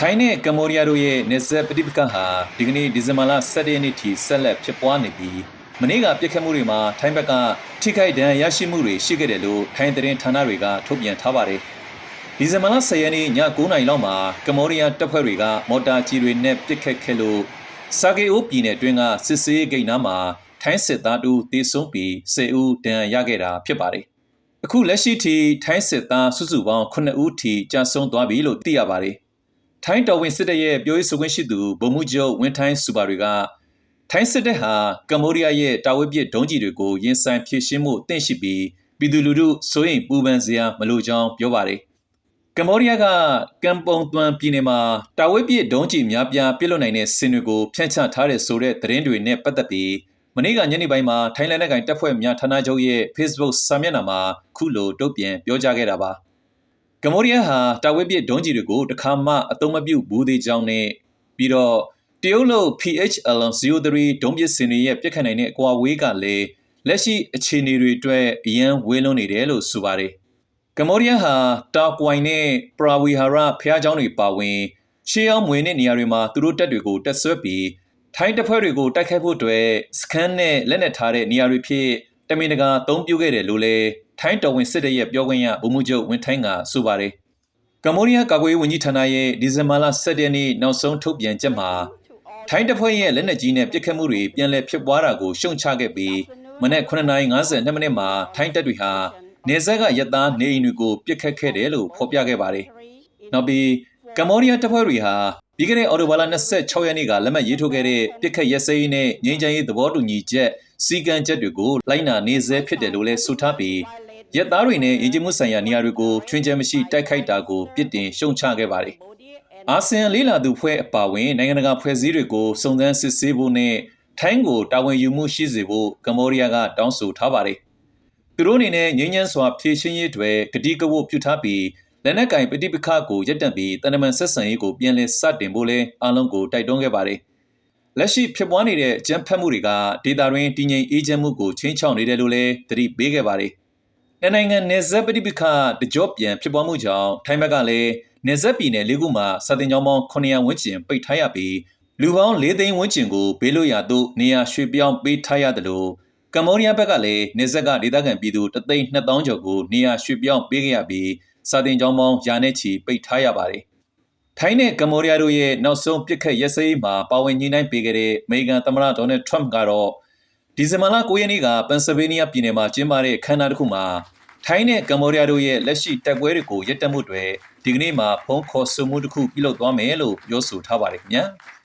ထိုင်းနဲ့ကမ္ဘောဒီးယားတို့ရဲ့နေဆက်ပဋိပက္ခဟာဒီကနေ့ဒီဇင်ဘာလ17ရက်နေ့ထိဆက်လက်ဖြစ်ပွားနေပြီးမနေ့ကပြစ်ခတ်မှုတွေမှာထိုင်းဘက်ကထိခိုက်ဒဏ်ရာရရှိမှုတွေရှိခဲ့တယ်လို့ထိုင်းသတင်းဌာနတွေကထုတ်ပြန်ထားပါတယ်။ဒီဇင်ဘာလ10ရက်နေ့ည9:00နာရီလောက်မှာကမ္ဘောဒီးယားတပ်ဖွဲ့တွေကမော်တာကြီးတွေနဲ့ပစ်ခတ်ခဲ့လို့စာကေအိုပြည်နယ်အတွင်းကစစ်စေးဂိတ်နားမှာထိုင်းစစ်သားတို့တေဆုံးပြီး10ဦးဒဏ်ရာရခဲ့တာဖြစ်ပါတယ်။အခုလက်ရှိထိထိုင်းစစ်သားစုစုပေါင်း9ဦးထိကြာဆုံးသွားပြီလို့သိရပါတယ်။ ထိုင်းတော်ဝင်စစ်တပ်ရဲ့ပြောရေးဆိုခွင့်ရှိသူဗိုလ်မှူးချုပ်ဝင်းထိုင်းစူပါတွေကထိုင်းစစ်တပ်ဟာကမ္ဘောဒီးယားရဲ့တာဝေးပစ်ဒုံးကျည်တွေကိုရင်ဆိုင်ဖြည့်ရှင်းမှုတင့်ရှိပြီးပြည်သူလူထုစိုးရိမ်ပူပန်စရာမလိုကြောင်းပြောပါတယ်။ကမ္ဘောဒီးယားကကမ်ပုံသွမ်ပြည်နယ်မှာတာဝေးပစ်ဒုံးကျည်များပြားပစ်လွတ်နိုင်တဲ့စင်တွေကိုဖြန့်ချထားတဲ့ဆိုတဲ့သတင်းတွေနဲ့ပတ်သက်ပြီးမနေ့ကညနေပိုင်းမှာထိုင်းလက်နက်ကိုင်တပ်ဖွဲ့များဌာနချုပ်ရဲ့ Facebook စာမျက်နှာမှာခုလိုတုံ့ပြန်ပြောကြားခဲ့တာပါ။ ကမ္ဘောဒီးယားဟာတာဝေးပစ်ဒုံးကျည်တွေကိုတခါမှအသုံးမပြုဘူးသေးကြောင်းနဲ့ပြီးတော့တရုတ်လို PHL-03 ဒုံးပစ်စင်တွေရဲ့ပြစ်ခတ်နိုင်တဲ့အကွာဝေးကလည်းလက်ရှိအခြေအနေတွေအတွက်အရန်ဝေးလွန်းနေတယ်လို့ဆိုပါတယ်။ကမ္ဘောဒီးယားဟာတာကွိုင်နဲ့ပရာဝီဟာရဖျားเจ้าတွေပါဝင်ရှေးအောင်မွေတဲ့နေရာတွေမှာသူတို့တပ်တွေကိုတက်ဆွဲပြီးထိုင်းတပ်ဖွဲ့တွေကိုတိုက်ခိုက်ဖို့အတွက်စကန်နဲ့လက်နက်ထားတဲ့နေရာတွေဖြစ်တမင်တကာအသုံးပြုခဲ့တယ်လို့လည်း ထိုင်းတော်ဝင်စစ်တပ်ရဲ့ပြောခွင့်ရဗိုလ်မှူးချုပ်ဝင်းထိုင်းကဆိုပါတယ်။ကမ္ဘောဒီးယားကာကွယ်ရေးဝန်ကြီးဌာနရဲ့ဒီဇင်ဘာလ17ရက်နေ့နောက်ဆုံးထုတ်ပြန်ချက်မှာထိုင်းတပ်ဖွဲ့ရဲ့လက်နက်ကြီးနဲ့ပစ်ခတ်မှုတွေပြန်လည်ဖြစ်ပွားတာကိုရှုံချခဲ့ပြီးမနက်9:52မိနစ်မှာထိုင်းတပ်တွေဟာနေဆက်ကရက်သားနေအိမ်တွေကိုပစ်ခတ်ခဲ့တယ်လို့ဖော်ပြခဲ့ပါတယ်။နောက်ပြီးကမ္ဘောဒီးယားတပ်ဖွဲ့တွေဟာပြီးခဲ့တဲ့အော်တိုဘာလ26ရက်နေ့ကလက်မှတ်ရေးထိုးခဲ့တဲ့ပစ်ခတ်ရက်စဲရေးနဲ့ငြိမ်းချမ်းရေးသဘောတူညီချက်စီကံချက်တွေကိုလိုက်နာနေဆဲဖြစ်တယ်လို့လည်းဆိုထားပြီး ရက်သားတွေနဲ့အင်ဂျင်မှုဆိုင်ရာနေရာတွေကိုချွင်းချက်မရှိတိုက်ခိုက်တာကိုပြစ်တင်ရှုံချခဲ့ပါတယ်။အာဆီယံလေးလာသူဖွဲ့အပါအဝင်နိုင်ငံတကာဖွဲ့စည်းတွေကိုစုံစမ်းစစ်ဆေးဖို့နဲ့ထိုင်းကိုတာဝန်ယူမှုရှိစေဖို့ကမ္ဘောဒီးယားကတောင်းဆိုထားပါတယ်။သူတို့အနေနဲ့ငြိမ်းချမ်းစွာဖြည့်ရှင်းရေးတွေကတိကဝတ်ပြုထားပြီးလက်နက်ကင်ပဋိပက္ခကိုရပ်တန့်ပြီးတန်တမန်ဆက်ဆံရေးကိုပြန်လည်စတင်ဖို့လဲအားလုံးကိုတိုက်တွန်းခဲ့ပါတယ်။လက်ရှိဖြစ်ပွားနေတဲ့အကြမ်းဖက်မှုတွေကဒေတာရင်းတည်ငြိမ်အေးချမ်းမှုကိုချင်းချောက်နေတယ်လို့လည်းသတိပေးခဲ့ပါတယ်။ နှစ်နိုင်ငံနယ်စပ်ပဋိပက္ခတကြော့ပြန်ဖြစ်ပွားမှုကြောင့်ထိုင်းဘက်ကလည်းနယ်စပ်ပြည်နယ်လေးခုမှာစာတင်ကြောင်းပေါင်း900ဝန်းကျင်ပိတ်ထားရပြီးလူပေါင်း၄သိန်းဝန်းကျင်ကိုဘေးလွတ်ရာသို့နေရာရွှေ့ပြောင်းပေးထားရတယ်လို့ကမ္ဘောဒီးယားဘက်ကလည်းနေဆက်ကဒေသခံပြည်သူတသိန်း2000ကျော်ကိုနေရာရွှေ့ပြောင်းပေးခဲ့ရပြီးစာတင်ကြောင်းပေါင်းရာနဲ့ချီပိတ်ထားရပါတယ်။ထိုင်းနဲ့ကမ္ဘောဒီးယားတို့ရဲ့နောက်ဆုံးပြစ်ခတ်ရက်စဲရေးမှာပါဝင်ညှိနှိုင်းပေးခဲ့တဲ့အမေရိကန်သမ္မတဒေါ်နယ်ထရမ့်ကတော့ ဒီဇင်ဘာလ9ရက်နေ့ကပန်ဆယ်ဗေးနီးယားပြည်နယ်မှာကျင်းပတဲ့ခမ်းနားတစ်ခုမှာထိုင်းနဲ့ကမ္ဘောဒီးယားတို့ရဲ့လက်ရှိတိုက်ပွဲတွေကိုရပ်တန့်မှုတွေဒီကနေ့မှာဖုံးခေါ်ဆိုမှုတစ်ခုပြုလုပ်သွားမယ်လို့ပြောဆိုထားပါတယ်ခင်ဗျာ။